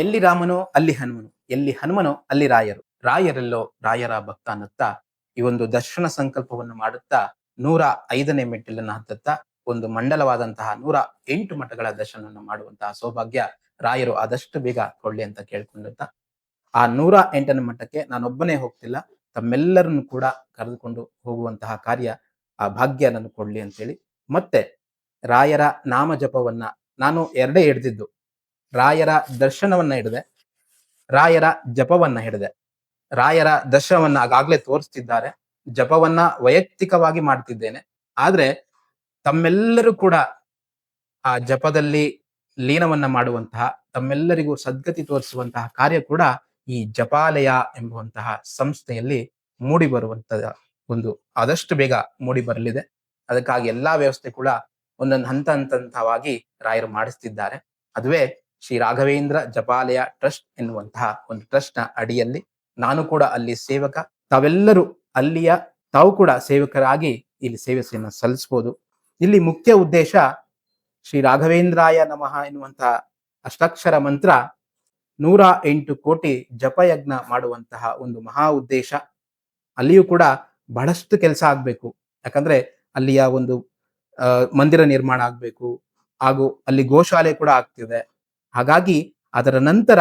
ಎಲ್ಲಿ ರಾಮನೋ ಅಲ್ಲಿ ಹನುಮನು, ಎಲ್ಲಿ ಹನುಮನೋ ಅಲ್ಲಿ ರಾಯರು. ರಾಯರೆಲ್ಲೋ ರಾಯರ ಭಕ್ತ ಅನ್ನುತ್ತಾ, ಈ ಒಂದು ದರ್ಶನ ಸಂಕಲ್ಪವನ್ನು ಮಾಡುತ್ತಾ, ನೂರ ಐದನೇ ಮೆಟ್ಟಿಲನ್ನು ಹತ್ತುತ್ತಾ, ಒಂದು ಮಂಡಲವಾದಂತಹ ನೂರ ಎಂಟು ಮಠಗಳ ದರ್ಶನವನ್ನು ಮಾಡುವಂತಹ ಸೌಭಾಗ್ಯ ರಾಯರು ಆದಷ್ಟು ಬೇಗ ಕೊಡ್ಲಿ ಅಂತ ಕೇಳ್ಕೊಂಡಂತ. ಆ ನೂರ ಎಂಟನೇ ಮಠಕ್ಕೆ ನಾನೊಬ್ಬನೇ ಹೋಗ್ತಿಲ್ಲ, ತಮ್ಮೆಲ್ಲರನ್ನು ಕೂಡ ಕರೆದುಕೊಂಡು ಹೋಗುವಂತಹ ಕಾರ್ಯ, ಆ ಭಾಗ್ಯ ನನ್ನ ಕೊಡ್ಲಿ ಅಂತೇಳಿ. ಮತ್ತೆ ರಾಯರ ನಾಮ ಜಪವನ್ನ ನಾನು ಎರಡೇ ಹಿಡ್ದಿದ್ದು ರಾಯರ ದರ್ಶನವನ್ನ ಹಿಡಿದೆ, ರಾಯರ ಜಪವನ್ನ ಹಿಡಿದೆ. ರಾಯರ ದರ್ಶನವನ್ನ ಆಗಾಗ್ಲೇ ತೋರಿಸ್ತಿದ್ದಾರೆ. ಜಪವನ್ನ ವೈಯಕ್ತಿಕವಾಗಿ ಮಾಡ್ತಿದ್ದೇನೆ. ಆದ್ರೆ ತಮ್ಮೆಲ್ಲರೂ ಕೂಡ ಆ ಜಪದಲ್ಲಿ ಲೀನವನ್ನ ಮಾಡುವಂತಹ, ತಮ್ಮೆಲ್ಲರಿಗೂ ಸದ್ಗತಿ ತೋರಿಸುವಂತಹ ಕಾರ್ಯ ಕೂಡ ಈ ಜಪಾಲಯ ಎಂಬುವಂತಹ ಸಂಸ್ಥೆಯಲ್ಲಿ ಮೂಡಿ ಬರುವಂತಹ ಒಂದು, ಆದಷ್ಟು ಬೇಗ ಮೂಡಿ ಬರಲಿದೆ ಅದಕ್ಕಾಗಿ ಎಲ್ಲಾ ವ್ಯವಸ್ಥೆ ಕೂಡ ಒಂದೊಂದು ಹಂತ ಹಂತ ಹಂತವಾಗಿ ರಾಯರು ಮಾಡಿಸ್ತಿದ್ದಾರೆ. ಅದುವೇ ಶ್ರೀ ರಾಘವೇಂದ್ರ ಜಪಾಲಯ ಟ್ರಸ್ಟ್ ಎನ್ನುವಂತಹ ಒಂದು ಟ್ರಸ್ಟ್ನ ಅಡಿಯಲ್ಲಿ ನಾನು ಕೂಡ ಅಲ್ಲಿ ಸೇವಕ, ತಾವೆಲ್ಲರೂ ಅಲ್ಲಿಯ, ತಾವು ಕೂಡ ಸೇವಕರಾಗಿ ಇಲ್ಲಿ ಸೇವೆಯನ್ನು ಸಲ್ಲಿಸಬಹುದು. ಇಲ್ಲಿ ಮುಖ್ಯ ಉದ್ದೇಶ ಶ್ರೀ ರಾಘವೇಂದ್ರಾಯ ನಮಃ ಎನ್ನುವಂತಹ ಅಷ್ಟಾಕ್ಷರ ಮಂತ್ರ ನೂರ ಎಂಟು ಕೋಟಿ ಜಪಯಜ್ಞ ಮಾಡುವಂತಹ ಒಂದು ಮಹಾ ಉದ್ದೇಶ. ಅಲ್ಲಿಯೂ ಕೂಡ ಬಹಳಷ್ಟು ಕೆಲಸ ಆಗ್ಬೇಕು. ಯಾಕಂದ್ರೆ ಅಲ್ಲಿಯ ಒಂದು ಮಂದಿರ ನಿರ್ಮಾಣ ಆಗ್ಬೇಕು. ಹಾಗೂ ಅಲ್ಲಿ ಗೋಶಾಲೆ ಕೂಡ ಆಗ್ತಿದೆ. ಹಾಗಾಗಿ ಅದರ ನಂತರ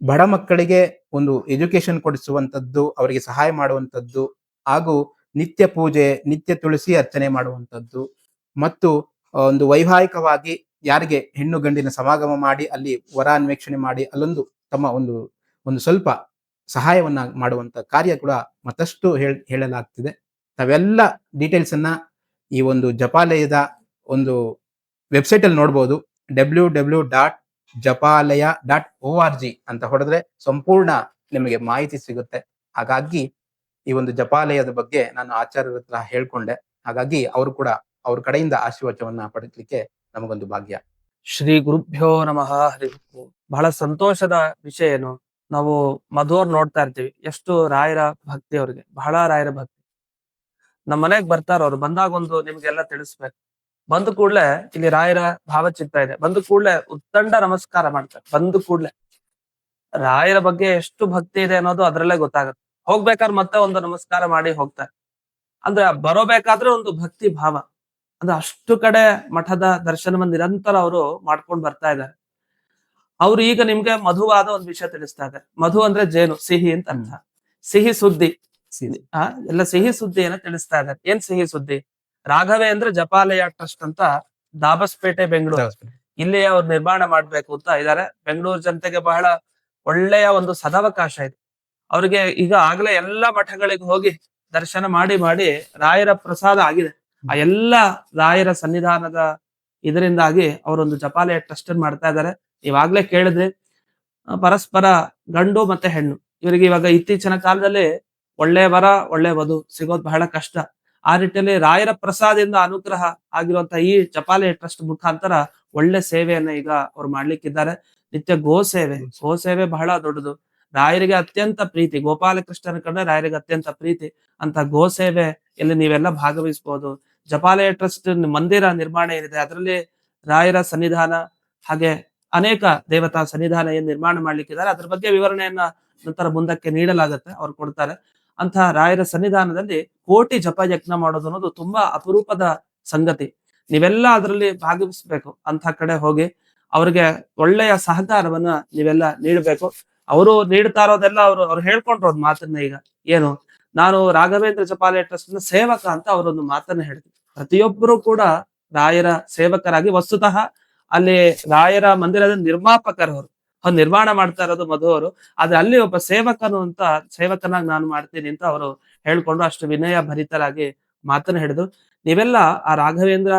ಬಡ ಮಕ್ಕಳಿಗೆ ಒಂದು ಎಜುಕೇಶನ್ ಕೊಡಿಸುವಂತದ್ದು ಅವರಿಗೆ ಸಹಾಯ ಮಾಡುವಂತದ್ದು ಹಾಗೂ ನಿತ್ಯ ಪೂಜೆ, ನಿತ್ಯ ತುಳಸಿ ಅರ್ಚನೆ ಮಾಡುವಂತದ್ದು ಮತ್ತು ಒಂದು ವೈವಾಹಿಕವಾಗಿ ಯಾರಿಗೆ ಹೆಣ್ಣು ಗಂಡಿನ ಸಮಾಗಮ ಮಾಡಿ, ಅಲ್ಲಿ ವರ ಅನ್ವೇಷಣೆ ಮಾಡಿ, ಅಲ್ಲೊಂದು ತಮ್ಮ ಒಂದು ಒಂದು ಸ್ವಲ್ಪ ಸಹಾಯವನ್ನ ಮಾಡುವಂತ ಕಾರ್ಯ ಕೂಡ ಮತ್ತಷ್ಟು ಹೇಳ್, ಹೇಳಲಾಗ್ತಿದೆ. ತಾವೆಲ್ಲ ಡೀಟೇಲ್ಸ್ ಅನ್ನ ಈ ಒಂದು ಜಪಾಲಯದ ಒಂದು ವೆಬ್ಸೈಟ್ ಅಲ್ಲಿ ನೋಡ್ಬೋದು. W W dot Japalaya dot O R G ಅಂತ ಹೊಡೆದ್ರೆ ಸಂಪೂರ್ಣ ನಿಮಗೆ ಮಾಹಿತಿ ಸಿಗುತ್ತೆ. ಹಾಗಾಗಿ ಈ ಒಂದು ಜಪಾಲಯದ ಬಗ್ಗೆ ನಾನು ಆಚಾರ್ಯರ ಹತ್ರ ಹೇಳ್ಕೊಂಡೆ. ಹಾಗಾಗಿ ಅವರು ಕೂಡ ಅವ್ರ ಕಡೆಯಿಂದ ಆಶೀರ್ವಚವನ್ನ ಪಡೆಯಲಿಕ್ಕೆ ನಮಗೊಂದು ಭಾಗ್ಯ. ಶ್ರೀ ಗುರುಭ್ಯೋ ನಮಃ. ಹರಿ ಬಹಳ ಸಂತೋಷದ ವಿಷಯ ಏನು? ನಾವು ಮಧುವರ್ ನೋಡ್ತಾ ಇರ್ತೀವಿ. ಎಷ್ಟು ರಾಯರ ಭಕ್ತಿ ಅವ್ರಿಗೆ. ಬಹಳ ರಾಯರ ಭಕ್ತಿ. ನಮ್ಮ ಮನೆಗ್ ಬರ್ತಾರ ಅವ್ರು. ಬಂದಾಗ ಒಂದು ನಿಮ್ಗೆಲ್ಲ ತಿಳಿಸ್ಬೇಕು. ಬಂದ ಕೂಡ್ಲೆ ಇಲ್ಲಿ ರಾಯರ ಭಾವಚಿತ್ರ ಇದೆ. ಬಂದ ಕೂಡ್ಲೆ ಉತ್ತಂಡ ನಮಸ್ಕಾರ ಮಾಡ್ತಾರೆ. ಬಂದ ಕೂಡ್ಲೆ. ರಾಯರ ಬಗ್ಗೆ ಎಷ್ಟು ಭಕ್ತಿ ಇದೆ ಅನ್ನೋದು ಅದ್ರಲ್ಲೇ ಗೊತ್ತಾಗುತ್ತೆ. ಹೋಗ್ಬೇಕಾದ್ರೆ ಮತ್ತೆ ಒಂದು ನಮಸ್ಕಾರ ಮಾಡಿ ಹೋಗ್ತಾರೆ. ಅಂದ್ರೆ ಬರೋಬೇಕಾದ್ರೆ ಒಂದು ಭಕ್ತಿ ಭಾವ. ಅಂದ್ರೆ ಅಷ್ಟು ಕಡೆ ಮಠದ ದರ್ಶನವನ್ನು ನಿರಂತರ ಅವರು ಮಾಡ್ಕೊಂಡು ಬರ್ತಾ ಇದ್ದಾರೆ. ಅವ್ರು ಈಗ ನಿಮ್ಗೆ ಮಧುವಾದ ಒಂದು ವಿಷಯ ತಿಳಿಸ್ತಾ ಇದ್ದಾರೆ. ಮಧು ಅಂದ್ರೆ ಜೇನು ಸಿಹಿ ಅಂತ ಅರ್ಥ. ಸಿಹಿ ಸುದ್ದಿ. ಸಿಹಿ. ಆ, ಎಲ್ಲ ಸಿಹಿ ಸುದ್ದಿಯನ್ನ ತಿಳಿಸ್ತಾ ಇದ್ದಾರೆ. ಏನ್ ಸಿಹಿ ಸುದ್ದಿ? ರಾಘವೇಂದ್ರ ಜಪಾಲಯ ಟ್ರಸ್ಟ್ ಅಂತ ದಾಬಸ್ಪೇಟೆ ಬೆಂಗಳೂರು. ಇಲ್ಲಿ ಅವ್ರು ನಿರ್ಮಾಣ ಮಾಡ್ಬೇಕು ಅಂತ ಇದಾರೆ. ಬೆಂಗಳೂರು ಜನತೆಗೆ ಬಹಳ ಒಳ್ಳೆಯ ಒಂದು ಸದಾವಕಾಶ ಇದೆ. ಅವ್ರಿಗೆ ಈಗ ಆಗ್ಲೇ ಎಲ್ಲಾ ಮಠಗಳಿಗೆ ಹೋಗಿ ದರ್ಶನ ಮಾಡಿ ಮಾಡಿ ರಾಯರ ಪ್ರಸಾದ ಆಗಿದೆ. ಆ ಎಲ್ಲ ರಾಯರ ಸನ್ನಿಧಾನದ ಇದರಿಂದಾಗಿ ಅವರೊಂದು ಜಪಾಲಯ ಟ್ರಸ್ಟ್ ಮಾಡ್ತಾ ಇದ್ದಾರೆ ಇವಾಗ್ಲೇ ಕೇಳಿದ್ರೆ ಪರಸ್ಪರ ಗಂಡು ಮತ್ತೆ ಹೆಣ್ಣು. ಇವರಿಗೆ ಇವಾಗ ಇತ್ತೀಚಿನ ಕಾಲದಲ್ಲಿ ಒಳ್ಳೆ ವರ ಒಳ್ಳೆ ವಧು ಸಿಗೋದು ಬಹಳ ಕಷ್ಟ. ಆ ನಿಟ್ಟಿನಲ್ಲಿ ರಾಯರ ಪ್ರಸಾದದಿಂದ ಅನುಗ್ರಹ ಆಗಿರುವಂತಹ ಈ ಜಪಾಲಯ ಟ್ರಸ್ಟ್ ಮುಖಾಂತರ ಒಳ್ಳೆ ಸೇವೆಯನ್ನ ಈಗ ಅವ್ರು ಮಾಡ್ಲಿಕ್ಕಿದ್ದಾರೆ. ನಿತ್ಯ ಗೋ ಸೇವೆ. ಗೋ ಸೇವೆ ಬಹಳ ದೊಡ್ಡದು. ರಾಯರಿಗೆ ಅತ್ಯಂತ ಪ್ರೀತಿ. ಗೋಪಾಲಕೃಷ್ಣನ ಕಂಡ್ರೆ ರಾಯರಿಗೆ ಅತ್ಯಂತ ಪ್ರೀತಿ. ಅಂತ ಗೋ ಸೇವೆ ಇಲ್ಲಿ ನೀವೆಲ್ಲ ಭಾಗವಹಿಸಬಹುದು ಜಪಾಲಯ ಟ್ರಸ್ಟ್ ಮಂದಿರ ನಿರ್ಮಾಣ ಏನಿದೆ ಅದರಲ್ಲಿ ರಾಯರ ಸನ್ನಿಧಾನ ಹಾಗೆ ಅನೇಕ ದೇವತಾ ಸನ್ನಿಧಾನ ಏನ್ ನಿರ್ಮಾಣ ಮಾಡ್ಲಿಕ್ಕಿದ್ದಾರೆ. ಅದ್ರ ಬಗ್ಗೆ ವಿವರಣೆಯನ್ನ ನಂತರ ಮುಂದಕ್ಕೆ ನೀಡಲಾಗುತ್ತೆ. ಅವ್ರು ಕೊಡ್ತಾರೆ. ಅಂತ ರಾಯರ ಸನ್ನಿಧಾನದಲ್ಲಿ ಕೋಟಿ ಜಪ ಯಜ್ಞ ಮಾಡೋದು ಅನ್ನೋದು ತುಂಬಾ ಅಪರೂಪದ ಸಂಗತಿ. ನೀವೆಲ್ಲ ಅದರಲ್ಲಿ ಭಾಗವಹಿಸ್ಬೇಕು ಅಂತ ಕಡೆ ಹೋಗಿ ಅವ್ರಿಗೆ ಒಳ್ಳೆಯ ಸಹಕಾರವನ್ನ ನೀವೆಲ್ಲ ನೀಡಬೇಕು. ಅವರು ನೀಡ್ತಾ ಇರೋದೆಲ್ಲ ಅವರು, ಅವ್ರು ಹೇಳ್ಕೊಂಡ್ರು ಒಂದ್ ಮಾತನ್ನ ಈಗ. ಏನು? ನಾನು ರಾಘವೇಂದ್ರ ಜಪಾಲಯ ಟ್ರಸ್ಟ್ ಸೇವಕ ಅಂತ ಅವರೊಂದು ಮಾತನ್ನ ಹೇಳಿದ್ರು. ಪ್ರತಿಯೊಬ್ಬರು ಕೂಡ ರಾಯರ ಸೇವಕರಾಗಿ, ವಸ್ತುತಃ ಅಲ್ಲಿ ರಾಯರ ಮಂದಿರದ ನಿರ್ಮಾಪಕರವರು. ನಿರ್ಮಾಣ ಮಾಡ್ತಾ ಇರೋದು ಮಧು ಅವರು. ಆದ್ರೆ ಅಲ್ಲಿ ಒಬ್ಬ ಸೇವಕನು ಅಂತ, ಸೇವಕನಾಗಿ ನಾನು ಮಾಡ್ತೀನಿ ಅಂತ ಅವರು ಹೇಳ್ಕೊಂಡು ಅಷ್ಟು ವಿನಯ ಭರಿತರಾಗಿ ಮಾತನ್ನ ಹಿಡಿದು, ನೀವೆಲ್ಲ ಆ ರಾಘವೇಂದ್ರ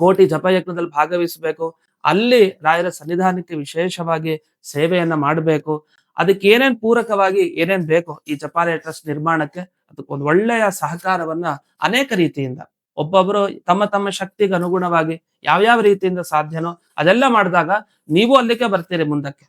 ಕೋಟಿ ಜಪಯಜ್ಞದಲ್ಲಿ ಭಾಗವಹಿಸಬೇಕು. ಅಲ್ಲಿ ರಾಯರ ಸನ್ನಿಧಾನಕ್ಕೆ ವಿಶೇಷವಾಗಿ ಸೇವೆಯನ್ನ ಮಾಡಬೇಕು. ಅದಕ್ಕೆ ಏನೇನ್ ಪೂರಕವಾಗಿ ಏನೇನ್ ಬೇಕು ಈ ಜಪಾಲಯ ಟ್ರಸ್ಟ್ ನಿರ್ಮಾಣಕ್ಕೆ, ಅದಕ್ಕೊಂದು ಒಳ್ಳೆಯ ಸಹಕಾರವನ್ನ ಅನೇಕ ರೀತಿಯಿಂದ ಒಬ್ಬೊಬ್ಬರು ತಮ್ಮ ತಮ್ಮ ಶಕ್ತಿಗೆ ಅನುಗುಣವಾಗಿ ಯಾವ್ಯಾವ ರೀತಿಯಿಂದ ಸಾಧ್ಯನೋ ಅದೆಲ್ಲ ಮಾಡಿದಾಗ ನೀವು ಅಲ್ಲಿಗೆ ಬರ್ತೀರಿ ಮುಂದಕ್ಕೆ.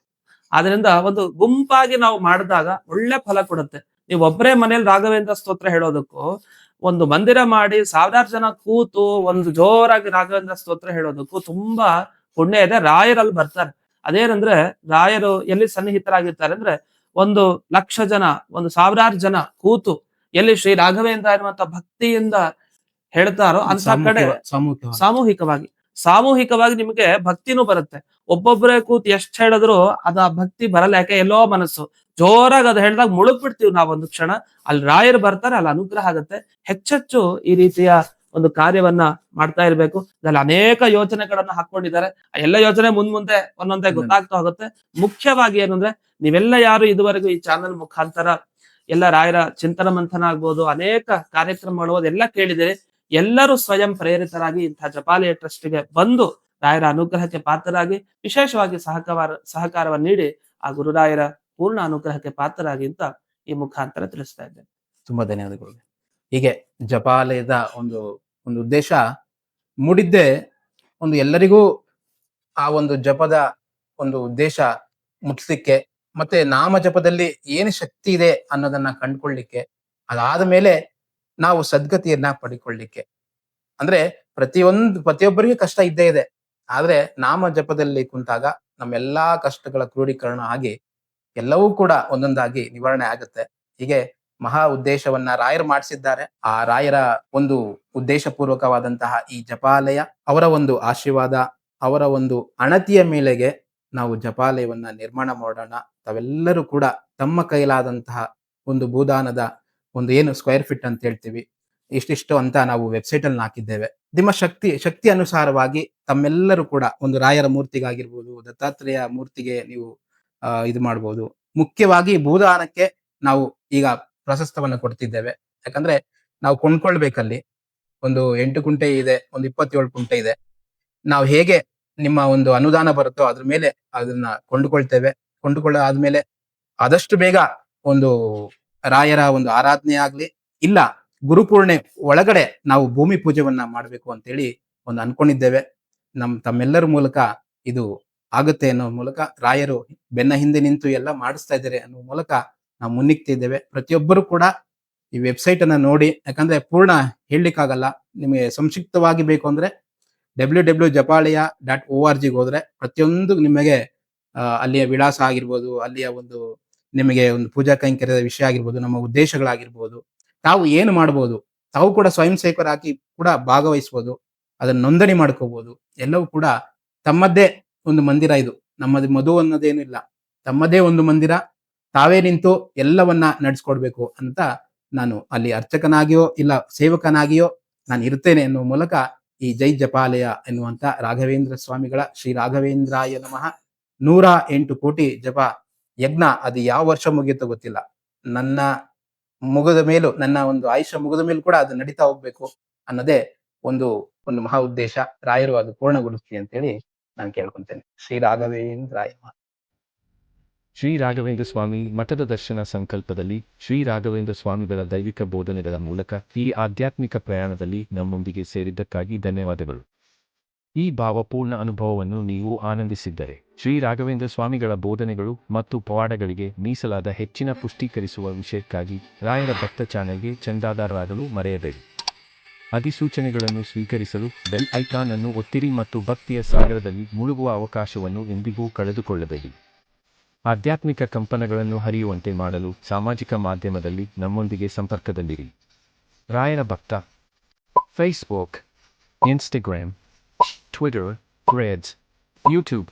ಆದ್ರಿಂದ ಒಂದು ಗುಂಪಾಗಿ ನಾವು ಮಾಡಿದಾಗ ಒಳ್ಳೆ ಫಲ ಕೊಡುತ್ತೆ. ನೀವು ಒಬ್ಬರೇ ಮನೇಲಿ ರಾಘವೇಂದ್ರ ಸ್ತೋತ್ರ ಹೇಳೋದಕ್ಕೂ ಒಂದು ಮಂದಿರ ಮಾಡಿ ಸಾವಿರಾರು ಜನ ಕೂತು ಒಂದು ಜೋರಾಗಿ ರಾಘವೇಂದ್ರ ಸ್ತೋತ್ರ ಹೇಳೋದಕ್ಕೂ ತುಂಬಾ ಪುಣ್ಯ ಇದೆ. ರಾಯರಲ್ಲಿ ಬರ್ತಾರೆ. ಅದೇನಂದ್ರೆ ರಾಯರು ಎಲ್ಲಿ ಸನ್ನಿಹಿತರಾಗಿರ್ತಾರೆ ಅಂದ್ರೆ ಒಂದು ಲಕ್ಷ ಜನ, ಒಂದು ಸಾವಿರಾರು ಜನ ಕೂತು ಎಲ್ಲಿ ಶ್ರೀ ರಾಘವೇಂದ್ರ ಎನ್ನುವಂತ ಭಕ್ತಿಯಿಂದ ಹೇಳ್ತಾರೋ ಅಂತ ಕಡೆ ಸಾಮೂಹಿಕವಾಗಿ. ಸಾಮೂಹಿಕವಾಗಿ. ನಿಮ್ಗೆ ಭಕ್ತಿನೂ ಬರುತ್ತೆ. ಒಬ್ಬೊಬ್ಬರೇ ಕೂತ್ ಎಷ್ಟ್ ಹೇಳಿದ್ರು ಅದ ಭಕ್ತಿ ಬರಲ್ಲ. ಯಾಕೆ? ಎಲ್ಲೋ ಮನಸ್ಸು. ಜೋರಾಗಿ ಅದ್ ಹೇಳಿದಾಗ ಮುಳುಗ್ ಬಿಡ್ತೀವಿ ನಾವ್ ಒಂದು ಕ್ಷಣ. ಅಲ್ಲಿ ರಾಯರು ಬರ್ತಾರೆ ಅಲ್ಲಿ ಅನುಗ್ರಹ ಆಗುತ್ತೆ. ಹೆಚ್ಚೆಚ್ಚು ಈ ರೀತಿಯ ಒಂದು ಕಾರ್ಯವನ್ನ ಮಾಡ್ತಾ ಇರ್ಬೇಕು. ಅದ್ರಲ್ಲಿ ಅನೇಕ ಯೋಚನೆಗಳನ್ನ ಹಾಕೊಂಡಿದ್ದಾರೆ. ಆ ಎಲ್ಲ ಯೋಚನೆ ಮುಂದ್ ಮುಂದೆ ಒಂದೊಂದೇ ಗೊತ್ತಾಗ್ತಾ ಹೋಗುತ್ತೆ. ಮುಖ್ಯವಾಗಿ ಏನಂದ್ರೆ ನೀವೆಲ್ಲ ಯಾರು ಇದುವರೆಗೂ ಈ ಚಾನೆಲ್ ಮುಖಾಂತರ ಎಲ್ಲ ರಾಯರ ಚಿಂತನ ಮಂಥನ ಆಗ್ಬೋದು ಅನೇಕ ಕಾರ್ಯಕ್ರಮಗಳು ಎಲ್ಲ ಕೇಳಿದಿರಿ ಎಲ್ಲರೂ ಸ್ವಯಂ ಪ್ರೇರಿತರಾಗಿ ಇಂತಹ ಜಪಾಲಯ ಟ್ರಸ್ಟ್ಗೆ ಬಂದು ರಾಯರ ಅನುಗ್ರಹಕ್ಕೆ ಪಾತ್ರರಾಗಿ ವಿಶೇಷವಾಗಿ ಸಹಕಾರ ಸಹಕಾರವನ್ನು ನೀಡಿ ಆ ಗುರುರಾಯರ ಪೂರ್ಣ ಅನುಗ್ರಹಕ್ಕೆ ಪಾತ್ರರಾಗಿ ಅಂತ ಈ ಮುಖಾಂತರ ತಿಳಿಸ್ತಾ ಇದ್ದೇನೆ. ತುಂಬಾ ಧನ್ಯವಾದಗಳು. ಹೀಗೆ ಜಪಾಲಯದ ಒಂದು ಒಂದು ಉದ್ದೇಶ ಮೂಡಿದ್ದೇ ಒಂದು ಎಲ್ಲರಿಗೂ ಆ ಒಂದು ಜಪದ ಒಂದು ಉದ್ದೇಶ ಮುಟ್ಲಿಕ್ಕೆ ಮತ್ತೆ ನಾಮ ಜಪದಲ್ಲಿ ಏನು ಶಕ್ತಿ ಇದೆ ಅನ್ನೋದನ್ನ ಕಂಡುಕೊಳ್ಳಿಕ್ಕೆ ಅದಾದ ಮೇಲೆ ನಾವು ಸದ್ಗತಿಯನ್ನ ಪಡಿಕೊಳ್ಳಿಕ್ಕೆ. ಅಂದ್ರೆ ಪ್ರತಿಯೊಂದು, ಪ್ರತಿಯೊಬ್ಬರಿಗೂ ಕಷ್ಟ ಇದ್ದೇ ಇದೆ. ಆದ್ರೆ ನಾಮ ಜಪದಲ್ಲಿ ಕುಂತಾಗ ನಮ್ಮೆಲ್ಲಾ ಕಷ್ಟಗಳ ಕ್ರೋಢೀಕರಣ ಆಗಿ ಎಲ್ಲವೂ ಕೂಡ ಒಂದೊಂದಾಗಿ ನಿವಾರಣೆ ಆಗುತ್ತೆ. ಹೀಗೆ ಮಹಾ ಉದ್ದೇಶವನ್ನ ರಾಯರು ಮಾಡಿಸಿದ್ದಾರೆ. ಆ ರಾಯರ ಒಂದು ಉದ್ದೇಶಪೂರ್ವಕವಾದಂತಹ ಈ ಜಪಾಲಯ ಅವರ ಒಂದು ಆಶೀರ್ವಾದ, ಅವರ ಒಂದು ಅಣತಿಯ ಮೇಲೆಗೆ ನಾವು ಜಪಾಲಯವನ್ನ ನಿರ್ಮಾಣ ಮಾಡೋಣ. ತಾವೆಲ್ಲರೂ ಕೂಡ ತಮ್ಮ ಕೈಲಾದಂತಹ ಒಂದು ಭೂದಾನದ ಒಂದು ಏನು ಸ್ಕ್ವೇರ್ ಫೀಟ್ ಅಂತ ಹೇಳ್ತೀವಿ. ಇಷ್ಟಿಷ್ಟು ಅಂತ ನಾವು ವೆಬ್ಸೈಟ್ ಅಲ್ಲಿ ಹಾಕಿದ್ದೇವೆ. ನಿಮ್ಮ ಶಕ್ತಿ ಶಕ್ತಿ ಅನುಸಾರವಾಗಿ ತಮ್ಮೆಲ್ಲರೂ ಕೂಡ ಒಂದು ರಾಯರ ಮೂರ್ತಿಗಾಗಿರ್ಬೋದು, ದತ್ತಾತ್ರೇಯ ಮೂರ್ತಿಗೆ ನೀವು ಇದು ಮಾಡ್ಬೋದು. ಮುಖ್ಯವಾಗಿ ಭೂದಾನಕ್ಕೆ ನಾವು ಈಗ ಪ್ರಶಸ್ತವನ್ನು ಕೊಡ್ತಿದ್ದೇವೆ. ಯಾಕಂದ್ರೆ ನಾವು ಕೊಂಡ್ಕೊಳ್ಬೇಕಲ್ಲಿ. ಒಂದು ಎಂಟು ಕುಂಟೆ ಇದೆ, ಒಂದು ಇಪ್ಪತ್ತೇಳು ಕುಂಟೆ ಇದೆ. ನಾವು ಹೇಗೆ ನಿಮ್ಮ ಒಂದು ಅನುದಾನ ಬರುತ್ತೋ ಅದ್ರ ಮೇಲೆ ಅದನ್ನ ಕೊಂಡುಕೊಳ್ತೇವೆ. ಕೊಂಡುಕೊಳ್ಳ ಆದ್ಮೇಲೆ ಆದಷ್ಟು ಬೇಗ ಒಂದು ರಾಯರ ಒಂದು ಆರಾಧನೆ ಆಗ್ಲಿ, ಇಲ್ಲ ಗುರುಪೂರ್ಣೆ ಒಳಗಡೆ ನಾವು ಭೂಮಿ ಪೂಜೆವನ್ನ ಮಾಡಬೇಕು ಅಂತೇಳಿ ಒಂದು ಅನ್ಕೊಂಡಿದ್ದೇವೆ. ನಮ್ ತಮ್ಮೆಲ್ಲರ ಮೂಲಕ ಇದು ಆಗುತ್ತೆ ಅನ್ನೋ ಮೂಲಕ, ರಾಯರು ಬೆನ್ನ ಹಿಂದೆ ನಿಂತು ಎಲ್ಲ ಮಾಡಿಸ್ತಾ ಇದ್ದಾರೆ ಅನ್ನೋ ಮೂಲಕ ನಾವು ಮುನ್ನಿಗ್ತಿದ್ದೇವೆ. ಪ್ರತಿಯೊಬ್ಬರು ಕೂಡ ಈ ವೆಬ್ಸೈಟ್ ಅನ್ನ ನೋಡಿ, ಯಾಕಂದ್ರೆ ಪೂರ್ಣ ಹೇಳಲಿಕ್ಕಾಗಲ್ಲ. ನಿಮಗೆ ಸಂಕ್ಷಿಪ್ತವಾಗಿ ಬೇಕು ಅಂದ್ರೆ W W Japalaya dot O R ಜಿಗೆ ಹೋದ್ರೆ ಪ್ರತಿಯೊಂದು ನಿಮಗೆ ಅಲ್ಲಿಯ ವಿಳಾಸ ಆಗಿರ್ಬೋದು, ಅಲ್ಲಿಯ ಒಂದು ನಿಮಗೆ ಒಂದು ಪೂಜಾ ಕೈಂಕರ್ಯದ ವಿಷಯ ಆಗಿರ್ಬೋದು, ನಮ್ಮ ಉದ್ದೇಶಗಳಾಗಿರ್ಬೋದು, ತಾವು ಏನು ಮಾಡ್ಬೋದು, ತಾವು ಕೂಡ ಸ್ವಯಂ ಸೇವಕರಾಗಿ ಕೂಡ ಭಾಗವಹಿಸ್ಬೋದು, ಅದನ್ನ ನೋಂದಣಿ ಮಾಡ್ಕೋಬಹುದು ಎಲ್ಲವೂ ಕೂಡ ತಮ್ಮದ್ದೇ ಒಂದು ಮಂದಿರ ಇದು. ನಮ್ಮದು ಮಧು ಅನ್ನೋದೇನಿಲ್ಲ ತಮ್ಮದೇ ಒಂದು ಮಂದಿರ, ತಾವೇ ನಿಂತು ಎಲ್ಲವನ್ನ ನಡೆಸ್ಕೊಡ್ಬೇಕು ಅಂತ ನಾನು ಅಲ್ಲಿ ಅರ್ಚಕನಾಗಿಯೋ ಇಲ್ಲ ಸೇವಕನಾಗಿಯೋ ನಾನು ಇರ್ತೇನೆ ಎನ್ನುವ ಮೂಲಕ ಈ ಜೈ ಜಪಾಲಯ ಎನ್ನುವಂತ ರಾಘವೇಂದ್ರ ಸ್ವಾಮಿಗಳ ಶ್ರೀ ರಾಘವೇಂದ್ರಾಯ ನಮಃ ನೂರ ಎಂಟು ಕೋಟಿ ಜಪ ಯಜ್ಞ ಅದು ಯಾವ ವರ್ಷ ಮುಗಿಯುತ್ತೋ ಗೊತ್ತಿಲ್ಲ. ನನ್ನ ಮುಗದ ಮೇಲೂ, ನನ್ನ ಒಂದು ಆಯುಷ್ಯ ಮುಗಿದ ಮೇಲೂ ಕೂಡ ಅದು ನಡೀತಾ ಹೋಗ್ಬೇಕು ಅನ್ನೋದೇ ಒಂದು ಒಂದು ಮಹಾ ಉದ್ದೇಶ. ರಾಯರು ಅದು ಅಂತ ಅಂತೇಳಿ ನಾನು ಕೇಳ್ಕೊಂತೇನೆ. ಶ್ರೀ ರಾಘವೇಂದ್ರ. ಶ್ರೀ ರಾಘವೇಂದ್ರ ಸ್ವಾಮಿ ಮಠದ ದರ್ಶನ ಸಂಕಲ್ಪದಲ್ಲಿ ಶ್ರೀ ರಾಘವೇಂದ್ರ ಸ್ವಾಮಿಗಳ ದೈವಿಕ ಬೋಧನೆಗಳ ಮೂಲಕ ಈ ಆಧ್ಯಾತ್ಮಿಕ ಪ್ರಯಾಣದಲ್ಲಿ ನಮ್ಮೊಂದಿಗೆ ಸೇರಿದ್ದಕ್ಕಾಗಿ ಧನ್ಯವಾದಗಳು. ಈ ಭಾವಪೂರ್ಣ ಅನುಭವವನ್ನು ನೀವು ಆನಂದಿಸಿದ್ದರೆ ಶ್ರೀ ರಾಘವೇಂದ್ರ ಸ್ವಾಮಿಗಳ ಬೋಧನೆಗಳು ಮತ್ತು ಪವಾಡಗಳಿಗೆ ಮೀಸಲಾದ ಹೆಚ್ಚಿನ ಪುಷ್ಟೀಕರಿಸುವ ವಿಷಯಕ್ಕಾಗಿ ರಾಯರ ಭಕ್ತ ಚಾನೆಲ್ಗೆ ಚಂದಾದಾರರಾಗಲು ಮರೆಯಬೇಡಿ. ಅಧಿಸೂಚನೆಗಳನ್ನು ಸ್ವೀಕರಿಸಲು ಬೆಲ್ ಐಕಾನ್ ಅನ್ನು ಒತ್ತಿರಿ ಮತ್ತು ಭಕ್ತಿಯ ಸಾಗರದಲ್ಲಿ ಮುಳುಗುವ ಅವಕಾಶವನ್ನು ಎಂದಿಗೂ ಕಳೆದುಕೊಳ್ಳಬೇಡಿ. ಆಧ್ಯಾತ್ಮಿಕ ಕಂಪನಗಳನ್ನು ಹರಿಯುವಂತೆ ಮಾಡಲು ಸಾಮಾಜಿಕ ಮಾಧ್ಯಮದಲ್ಲಿ ನಮ್ಮೊಂದಿಗೆ ಸಂಪರ್ಕದಲ್ಲಿರಿ. ರಾಯರ ಭಕ್ತ ಫೇಸ್ಬುಕ್ ಇನ್ಸ್ಟಾಗ್ರಾಮ್ ಟ್ವಿಟರ್ ಕ್ರೇಡ್ಸ್ YouTube